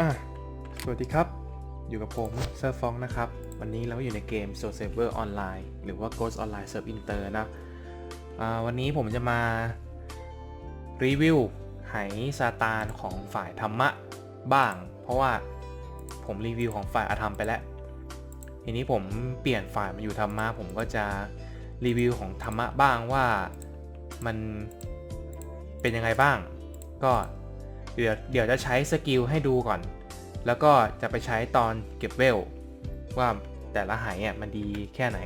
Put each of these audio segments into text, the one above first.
อะสวัสดีครับ อยู่กับผมเซอร์ฟองนะครับ วันนี้เราอยู่ในเกม Soul Saver Online หรือว่า Ghost Online Serve Inter นะอ่าวันนี้ผมจะมา รีวิวไหซาตานของฝ่ายธรรมะบ้าง เพราะว่าผมรีวิวของฝ่ายอาธรรมไปแล้ว ทีนี้ผมเปลี่ยนฝ่ายมาอยู่ธรรมะ ผมก็จะรีวิวของธรรมะบ้างว่ามันเป็นยังไงบ้าง ก็ เดี๋ยวเดี๋ยวจะใช้สกิลให้ดูก่อน แล้วก็จะไปใช้ตอนเก็บเวล ว่าแต่ละไหอะมันดีแค่ไหน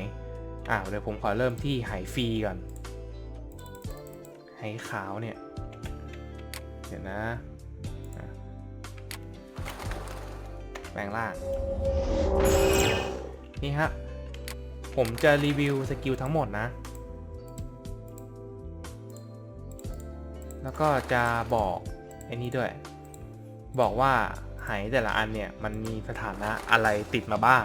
อ่าเดี๋ยวผมขอเริ่มที่ไหฟรีก่อนไหขาวเนี่ย เดี๋ยวนะแปลงร่าง นี่ฮะ ผมจะรีวิวสกิลทั้งหมดนะ แล้วก็จะบอก อ้นี้ด้วย บอกว่าไหแต่ละอันเนี่ยมันมีสถานะอะไรติดมาบ้าง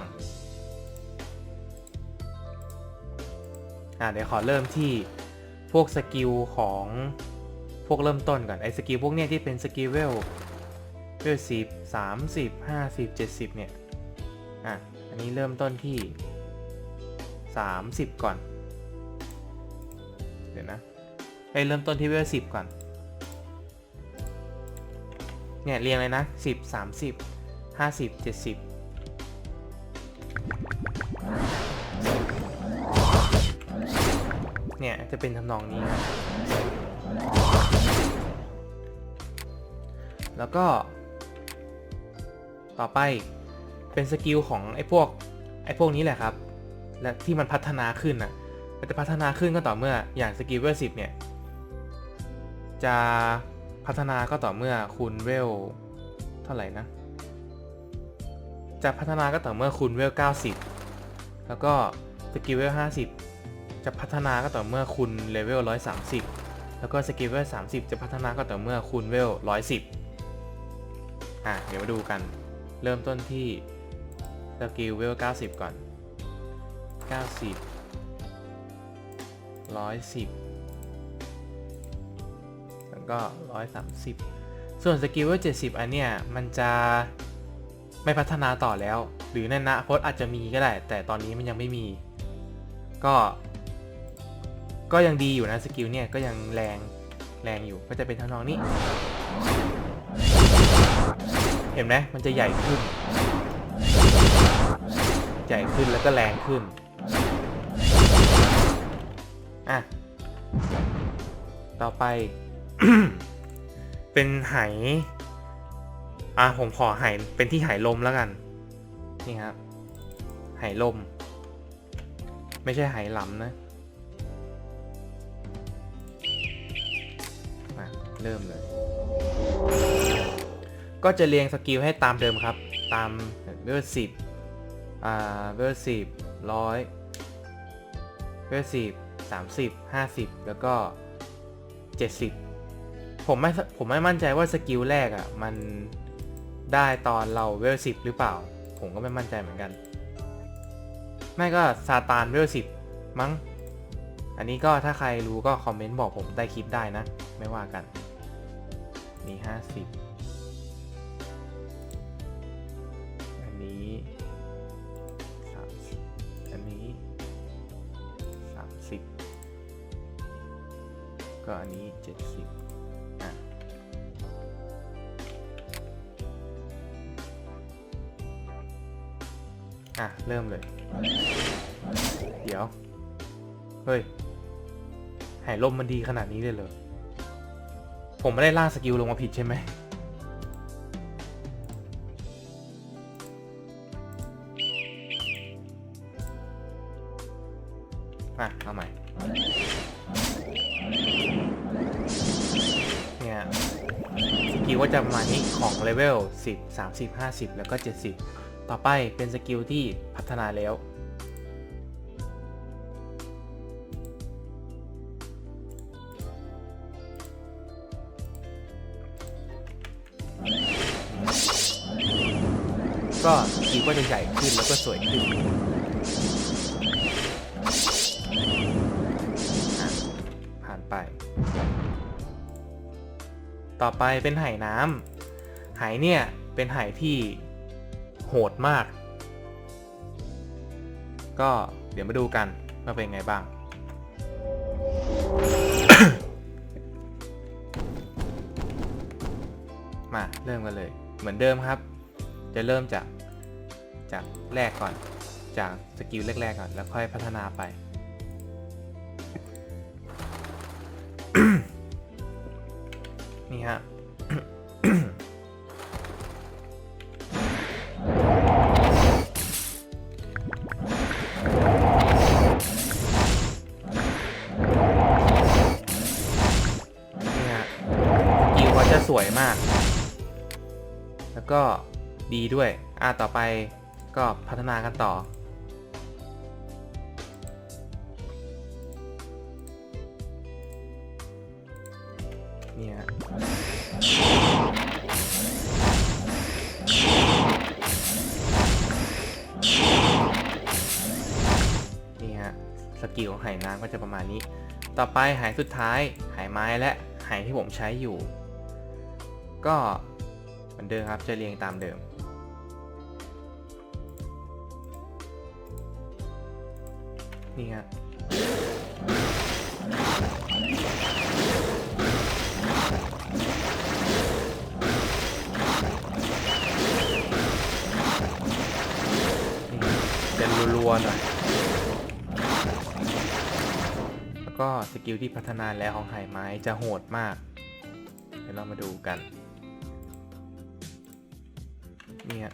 อ่าเดี๋ยวขอเริ่มที่พวกสกิลของพวกเริ่มต้นก่อนไอ้สกิลพวกเนี้ยที่เป็นสกิลเวลเวลสิบสามสิบห้าสิบเจ็ดสิบเนี่ย อะ อันนี้เริ่มต้นที่สามสิบก่อน เดี๋ยวนะไอ้เริ่มต้นที่เวลสิบก่อน เนี่ยเรียงเลยนะสิบสามสิบห้าสิบเจ็ดสิบเนี่ยจะเป็นทำนองนี้นะแล้วก็ ต่อไปเป็นสกิลของไอ้พวกไอ้พวกนี้แหละครับ และที่มันพัฒนาขึ้นอะ มันจะพัฒนาขึ้นก็ต่อเมื่ออย่างสกิลเวลสิบเนี่ย จะ พัฒนาก็ต่อเมื่อคูณเวล เท่าไหร่นะ จะพัฒนาก็ต่อเมื่อคูณเวล 90 แล้วก็สกิลเวล 50 จะพัฒนาก็ต่อเมื่อคูณเลเวล 130 แล้วก็สกิลเวล 30 จะพัฒนาก็ต่อเมื่อคูณเวล 110 อะ เดี๋ยวมาดูกัน เริ่มต้นที่สกิลเวล 90 ก่อน 90 110แล้ว ก็ 130 ส่วนสกิลเวล70 อันเนี้ยมันจะไม่พัฒนาต่อแล้ว หรือในอนาคตอาจจะมีก็ได้ แต่ตอนนี้มันยังไม่มี ก็ ก็ยังดีอยู่นะสกิลเนี่ยก็ยังแรงแรงอยู่ก็จะเป็นทำนองนี้ เห็นไหมมันจะใหญ่ขึ้น ใหญ่ขึ้นแล้วก็แรงขึ้น อะ ต่อไป เป็นไหอะผมขอไหเป็นที่ไหลมแล้วกัน นี่ครับไหลม ไม่ใช่ไหหลำนะมาเริ่มเลย ก็จะเรียงสกิลให้ตามเดิมครับ ตามเวลสิบอ่าเวลสิบร้อยเวลสิบสามสิบห้าสิบแล้วก็เจ็ดสิบ ผมไม่ผมไม่มั่นใจว่าสกิลแรกอะ่ะ มันได้ตอนเราเวลสิบหรือเปล่า ผมก็ไม่มั่นใจเหมือนกัน ไม่ก็ซาตานเวลสิบมั้ง อันนี้ก็ถ้าใครรู้ก็คอมเมนต์บอกผมใต้คลิปได้นะ ไม่ว่ากัน นี่ห้าสิบอันนี้สามสิบอันนี้สามสิบก็อันนี้เจ็ดสิบ เริ่มเลย เดี๋ยว เฮ้ย หายลมมันดีขนาดนี้เลยเหรอ ผมไม่ได้ล่าสกิลลงมาผิดใช่ไหม อะ เอาใหม่ เนี่ย สกิลก็จะประมาณนี้ของเลเวล 10 30 50 แล้วก็ 70 ต่อไปเป็นสกิลที่พัฒนาแล้ว ก็สกิลก็จะใหญ่ขึ้นแล้วก็สวยขึ้นผ่านไป ต่อไปเป็นไหน้ำไหเนี่ยเป็นไหที่ โหดมาก ก็เดี๋ยวมาดูกันว่าเป็นไงบ้าง มาเริ่มกันเลย เหมือนเดิมครับ จะเริ่มจากจากแรกก่อน จากสกิลแรกๆก่อน แล้วค่อยพัฒนาไปนี่ฮะ แล้วก็ดีด้วย อะต่อไปก็พัฒนากันต่อ เนี่ยนี่ฮะสกิลหายน้ำก็จะประมาณนี้ ต่อไปหายสุดท้ายหายไม้และหายที่ผมใช้อยู่ ก็ เหมือนเดิมครับจะเรียงตามเดิม นี่ฮะนี่จะรัวๆหน่อย แล้วก็สกิลที่พัฒนาแล้วของไหไม้จะโหดมาก เดี๋ยวเรามาดูกัน นี่ฮะ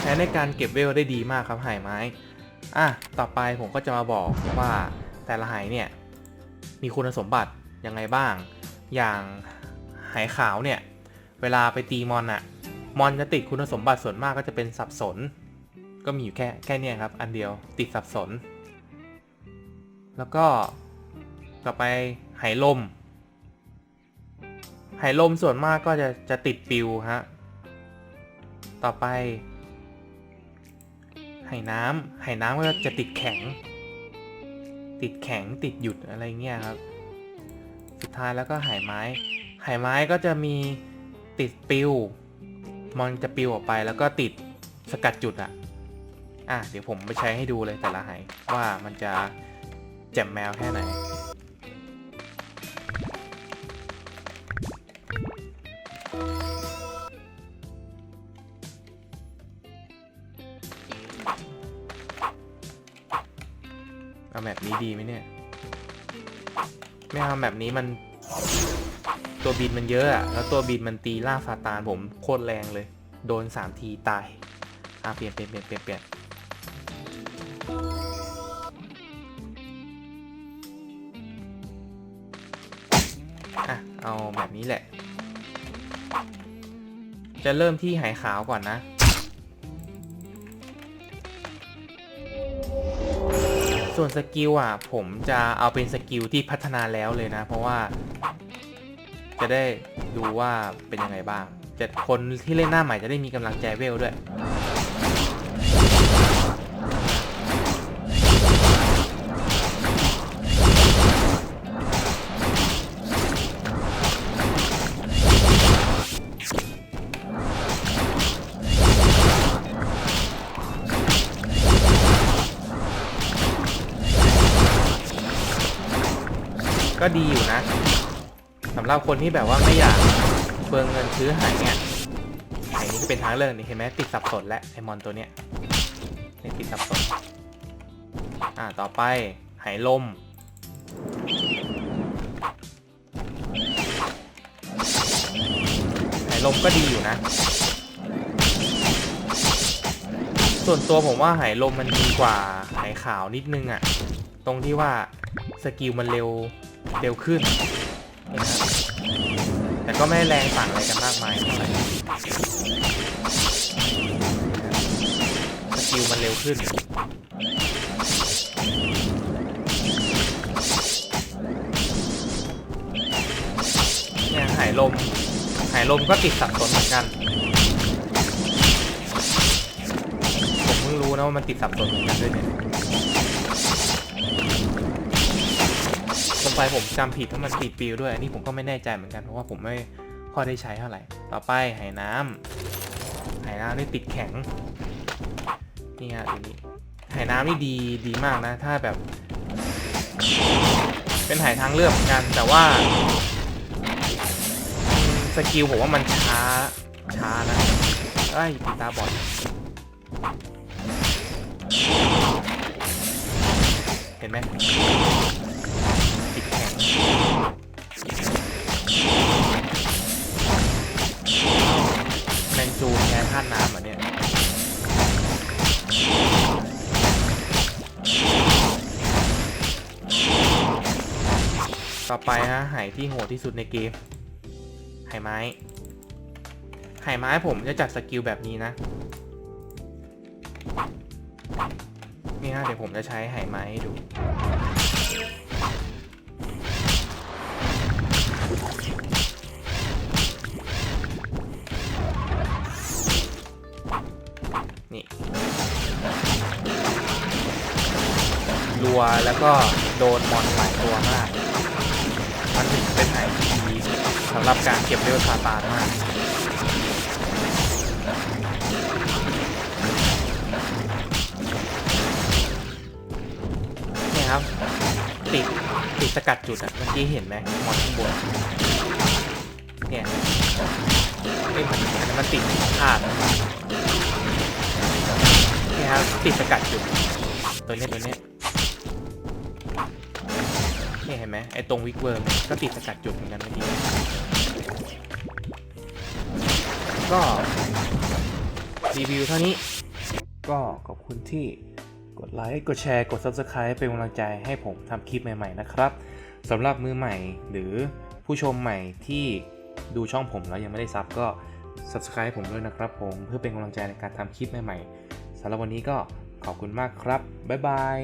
ใช้ในการเก็บเวลได้ดีมากครับไหไม้อะต่อไปผมก็จะมาบอกว่าแต่ละไหเนี่ยมีคุณสมบัติยังไงบ้าง อย่างไหขาวเนี่ย เวลาไปตีมอนอะมอนจะติดคุณสมบัติส่วนมากก็จะเป็นสับสน ก็มีอยู่แค่แค่เนี้ครับ อันเดียวติดสับสน แล้วก็ ต่อไปไหลมไหลมส่วนมากก็จะจะติดปิวฮะ ต่อไป ไหน้ำไหน้ำก็จะติดแข็ง ติดแข็งติดหยุดอะไรเงี้ยครับ สุดท้ายแล้วก็ไหไม้ ไหไม้ก็จะมีติดปิวมอนจะปิวออกไปแล้วก็ติดสกัดจุดอะอะ เดี๋ยวผมไปใช้ให้ดูเลยแต่ละไหว่ามันจะแจ่มแมวแค่ไหน ดีไหมเนี่ย ไม่เอาแบบนี้มัน ตัวบินมันเยอะอะแล้วตัวบินมันตีล่าฟาตานผมโคตรแรงเลย โดนสามทีตาย อะเปลี่ยนเปลี่ยนเปลี่ยนเปลี่ยนเปลี่ยนอะ เอาแบบนี้แหละ จะเริ่มที่หายขาวก่อนนะ ส่วนสกิลอะ ผมจะเอาเป็นสกิลที่พัฒนาแล้วเลยนะ เพราะว่า จะได้ดูว่าเป็นยังไงบ้างจะคนที่เล่นหน้าใหม่จะได้มีกำลังใจเวลด้วย ก็ดีอยู่นะสำหรับคนที่แบบว่าไม่อยากเบิงเงินซื้อหายเนี่ยหายนี่ก็เป็นทางเลือกนี่เห็นไหมติดสับสนและไอมอนตัวเนี้ยนี่ติดสับสนอ่าต่อไปหายลมหายลมก็ดีอยู่นะ ส่วนตัวผมว่าหายลมมันดีกว่าหายขาวนิดนึงอะ ตรงที่ว่าสกิลมันเร็ว เร็วขึ้นนไหมครับแต่ก็ไม่ได้แรงต่างอะไรกันมากมายเท่าไหร่สกิลมันเร็วขึ้นเนี่ยหายลมหายลมก็ติดสับสนเหมือนกัน ผมเพิ่งรู้นะว่ามันติดสับสนเหมือนกันด้วยเนี่ย ไฟผมจำผิดถ้ามันติดปิวด้วย อันนี้ผมก็ไม่แน่ใจเหมือนกันเพราะว่าผมไม่ค่อยได้ใช้เท่าไหร่ ต่อไปไหน้ำไหน้ำนี่ติดแข็ง นี่ฮะตัวนี้ไหน้ำนี่ดีดีมากนะ ถ้าแบบ เป็นไหทางเลือกเหมือนกันแต่ว่าสกิลผมว่ามันช้าช้านะไอ้ยปิตาบอดเห็นไหม แข็งแมนจูแพ้ท่าน้ำเหรอเนี่ยต่อไปฮะไหที่โหดที่สุดในเกมไหไม้ไหไม้ผมจะจัดสกิลแบบนี้นะ นี่ฮะเดี๋ยวผมจะใช้ไหไม้ให้ดู นี่รัวแล้วก็โดนมอนหลายตัวมาก มันถึงเป็นไหที่ดีสำหรับการเก็บเลือดซาตานมากเนี่ยครับ ติดติดสกัดจุดอะเมื่อกี้เห็นไหมมอนข้างบนเนี่ยเอ้มันมันติดพลาดนะเนี่ย ครับติดสกัดจุดตัวเนี้ยตัวเนี้ยเนี่ยเห็นไหมไอ้ตรงวิกเวิร์มก็ติดสกัดจุดเหมือนกันเมื่อกี้ก็รีวิวเท่านี้ ก็ขอบคุณที่กดไลค์ กดแชร์ กด Subscribe เป็นกำลังใจให้ผมทำคลิปใหม่ ๆ นะครับสำหรับมือใหม่หรือผู้ชมใหม่ที่ดูช่องผมแล้วยังไม่ได้ซับก็ Subscribe ผมด้วยนะครับผมเพื่อเป็นกำลังใจในการทำคลิปใหม่ๆำหรับวันนี้ก็ขอบคุณมากครับ บ๊ายบาย